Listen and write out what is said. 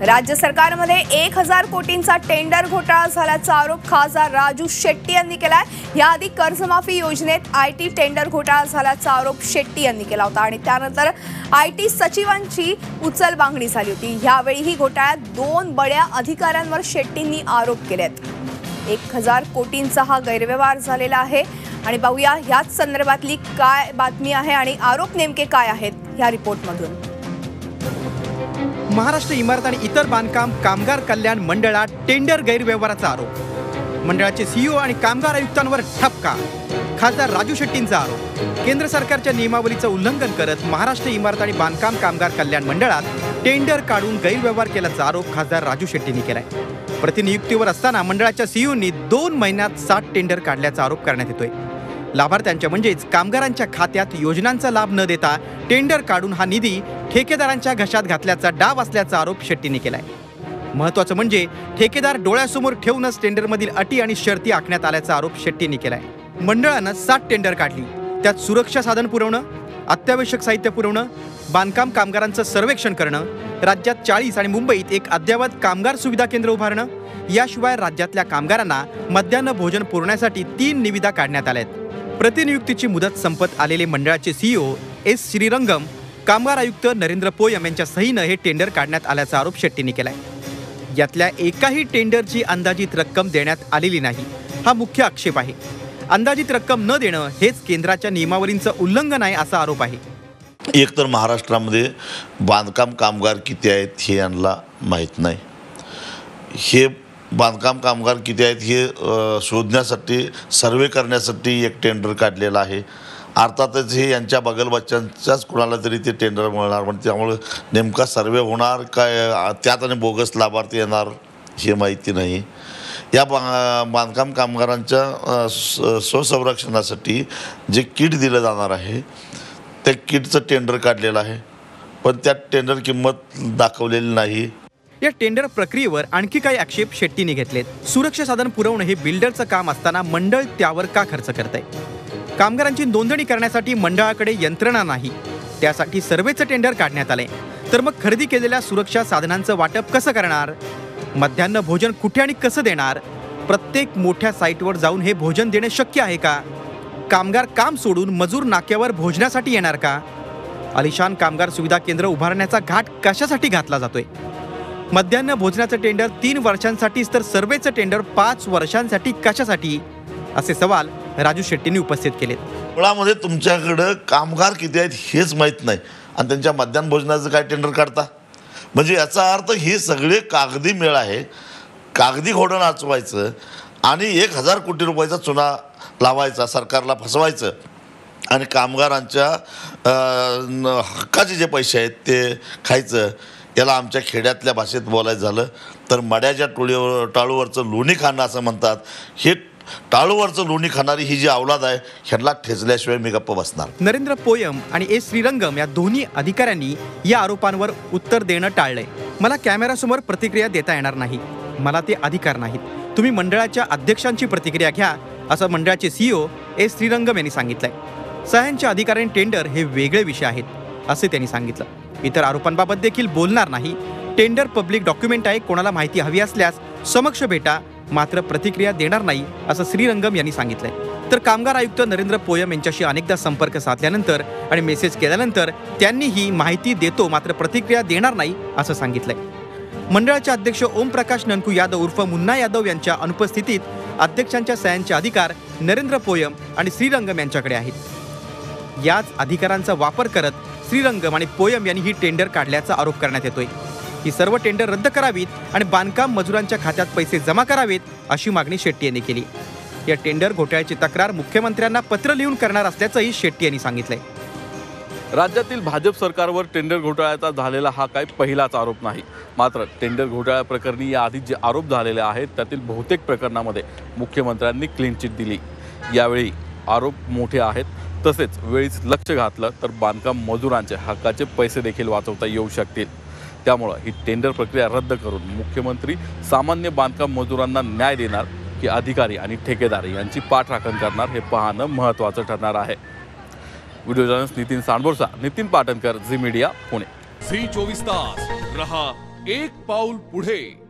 राज्य सरकारमध्ये एक हजार कोटींचा टेंडर घोटाळा झाल्याचा आरोप खासदार राजू शेट्टी यांनी केलाय. याआधी कर्जमाफी योजनेत आय टी टेंडर घोटाळा झाल्याचा आरोप शेट्टी यांनी केला होता आणि त्यानंतर आय टी सचिवांची उचलबांगडी झाली होती. यावेळीही घोटाळ्यात दोन बड्या अधिकाऱ्यांवर शेट्टींनी आरोप केले आहेत एक हजार कोटींचा हा गैरव्यवहार झालेला आहे आणि पाहूया ह्याच संदर्भातली काय बातमी आहे आणि आरोप नेमके काय आहेत ह्या रिपोर्टमधून. महाराष्ट्र इमारत आणि इतर बांधकाम कामगार कल्याण मंडळात टेंडर गैरव्यवहाराचा आरोप. मंडळाचे सीईओ आणि कामगार आयुक्तांवर ठपका. खासदार राजू शेट्टींचा आरोप. केंद्र सरकारच्या नियमावलीचं उल्लंघन करत महाराष्ट्र इमारत आणि बांधकाम कामगार कल्याण मंडळात टेंडर काढून गैरव्यवहार केल्याचा आरोप खासदार राजू शेट्टींनी केलाय. प्रतिनियुक्तीवर असताना मंडळाच्या सीईओनी दोन महिन्यात सात टेंडर काढल्याचा आरोप करण्यात येतोय. लाभार्थ्यांच्या म्हणजेच कामगारांच्या खात्यात योजनांचा लाभ न देता टेंडर काढून हा निधी ठेकेदारांच्या घशात घातल्याचा डाव असल्याचा आरोप शेट्टीने केलाय. महत्वाचं म्हणजे ठेकेदार डोळ्यासमोर ठेवूनच टेंडरमधील अटी आणि शर्ती आखण्यात आल्याचा आरोप शेट्टीने केलाय. मंडळानं सात टेंडर काढली. त्यात सुरक्षा साधन पुरवणं अत्यावश्यक साहित्य पुरवणं बांधकाम कामगारांचं सर्वेक्षण करणं राज्यात चाळीस आणि मुंबईत एक अद्ययावत कामगार सुविधा केंद्र उभारणं याशिवाय राज्यातल्या कामगारांना मध्यान्ह भोजन पुरवण्यासाठी तीन निविदा काढण्यात आल्या आहेत प्रतिनियुक्तीची मुदत संपत आलेले मंडळाचे सीईओ एस श्रीरंगम कामगार आयुक्त नरेंद्र पोयम यांच्या सहीनं हे टेंडर काढण्यात आल्याचा आरोप शेट्टींनी केलाय. यातल्या एकाही टेंडरची अंदाजित रक्कम देण्यात आलेली नाही हा मुख्य आक्षेप आहे. अंदाजित रक्कम न देणं हेच केंद्राच्या नियमावलींचं उल्लंघन आहे असा आरोप आहे. एक तर महाराष्ट्रामध्ये बांधकाम कामगार किती आहेत हे यांना माहीत नाही. हे बांधकाम कामगार किती आहेत हे शोधण्यासाठी सर्वे करण्यासाठी एक टेंडर काढलेलं आहे. अर्थातच हे यांच्या बगलबच्च्यांच्याच कुणाला तरी ते टेंडर मिळणार पण त्यामुळे नेमका सर्वे होणार काय त्यात आणि बोगस लाभार्थी येणार हे माहिती नाही. या बा बांधकाम कामगारांच्या स- स्वसंरक्षणासाठी जे किट दिलं जाणार आहे त्या किटचं टेंडर काढलेलं आहे. पण त्यात टेंडर किंमत दाखवलेली नाही. या टेंडर प्रक्रियेवर आणखी काही आक्षेप शेट्टीने घेतलेत. सुरक्षा साधन पुरवणं हे बिल्डरचं काम असताना मंडळ त्यावर का खर्च करत आहे कामगारांची नोंदणी करण्यासाठी मंडळाकडे यंत्रणा नाही. त्यासाठी सर्वेचं टेंडर काढण्यात आलंय. तर मग खरेदी केलेल्या सुरक्षा साधनांचं वाटप कसं करणार? मध्यान्ह भोजन कुठे आणि कसं देणार? प्रत्येक मोठ्या साईटवर जाऊन हे भोजन देणे शक्य आहे का? कामगार काम सोडून मजूर नाक्यावर भोजनासाठी येणार का? अलिशान कामगार सुविधा केंद्र उभारण्याचा घाट कशासाठी घातला जातोय? मध्यान्ह भोजनाचं टेंडर तीन वर्षांसाठीच तर सर्वेचं टेंडर पाच वर्षांसाठी कशासाठी? असे सवाल राजू शेट्टींनी उपस्थित केलेत. मुळामध्ये तुमच्याकडं कामगार किती आहेत हेच माहीत नाही. आणि त्यांच्या मध्यान्ह भोजनाचं काय टेंडर काढता? म्हणजे याचा अर्थ हे सगळे कागदी मेळ आहे. कागदी घोडं नाचवायचं आणि एक हजार कोटी रुपयाचा चुना लावायचा सरकारला फसवायचं. आणि कामगारांच्या न- हक्काचे जे पैसे आहेत ते खायचं. याला आमच्या खेड्यातल्या भाषेत बोलायचं झालं तर मड्याच्या टोळीवर टाळूवरचं लोणी खाणं असं म्हणतात. हे टाळूवरचं लोणी खाणारी ही जी अवलाद आहे ह्यांना ठेचल्याशिवाय मी गप्प बसणार. नरेंद्र पोयम आणि ए श्रीरंगम या दोन्ही अधिकाऱ्यांनी या आरोपांवर उत्तर देणं टाळलंय. मला कॅमेरासमोर प्रतिक्रिया देता येणार नाही. मला ते अधिकार नाहीत. तुम्ही मंडळाच्या अध्यक्षांची प्रतिक्रिया घ्या असं मंडळाचे सीईओ ए श्रीरंगम यांनी सांगितलंय. सह्यांच्या अधिकाऱ्यांनी टेंडर हे वेगळे विषय आहेत असे त्यांनी सांगितलं. इतर आरोपांबाबत देखील बोलणार नाही. टेंडर पब्लिक डॉक्युमेंट आहे कोणाला माहिती हवी असल्यास समक्ष भेटा मात्र प्रतिक्रिया देणार नाही असं श्रीरंगम यांनी सांगितलंय. तर कामगार आयुक्त नरेंद्र पोयम यांच्याशी अनेकदा संपर्क साधल्यानंतर आणि मेसेज केल्यानंतर त्यांनी ही माहिती देतो मात्र प्रतिक्रिया देणार नाही असं सांगितलंय. मंडळाचे अध्यक्ष ओमप्रकाश ननकू यादव उर्फ मुन्ना यादव यांच्या अनुपस्थितीत अध्यक्षांच्या सह्यांचे अधिकार नरेंद्र पोयम आणि श्रीरंगम यांच्याकडे आहेत. याच अधिकारांचा वापर करत श्रीरंगम आणि पोयम यांनी ही टेंडर काढल्याचा आरोप करण्यात येतोय. ही सर्व टेंडर रद्द करावीत आणि बांधकाम मजुरांच्या खात्यात पैसे जमा करावेत अशी मागणी शेट्टी यांनी केली. या टेंडर घोटाळ्याची तक्रार मुख्यमंत्र्यांना पत्र लिहून करणार असल्याचंही शेट्टी यांनी सांगितलंय. राज्यातील भाजप सरकारवर टेंडर घोटाळ्याचा झालेला हा काही पहिलाच आरोप नाही. मात्र टेंडर घोटाळ्या प्रकरणी याआधी जे आरोप झालेले आहेत त्यातील बहुतेक प्रकरणामध्ये मुख्यमंत्र्यांनी क्लीन चिट दिली. यावेळी आरोप मोठे आहेत. तसेच वेळीच लक्ष घातलं तर बांधकाम मजुरांचे हक्काचे पैसे देखील वाचवता येऊ शकतील. त्यामुळं ही टेंडर प्रक्रिया रद्द करून मुख्यमंत्री सामान्य बांधकाम मजुरांना न्याय देणार की अधिकारी आणि ठेकेदार यांची पाठराखण करणार हे पाहणं महत्त्वाचं ठरणार आहे. Video journalist Nitin Sandborsa Nitin Patankar Zee media Pune. Zee चोवीस तास रहा एक पाऊल पुढे.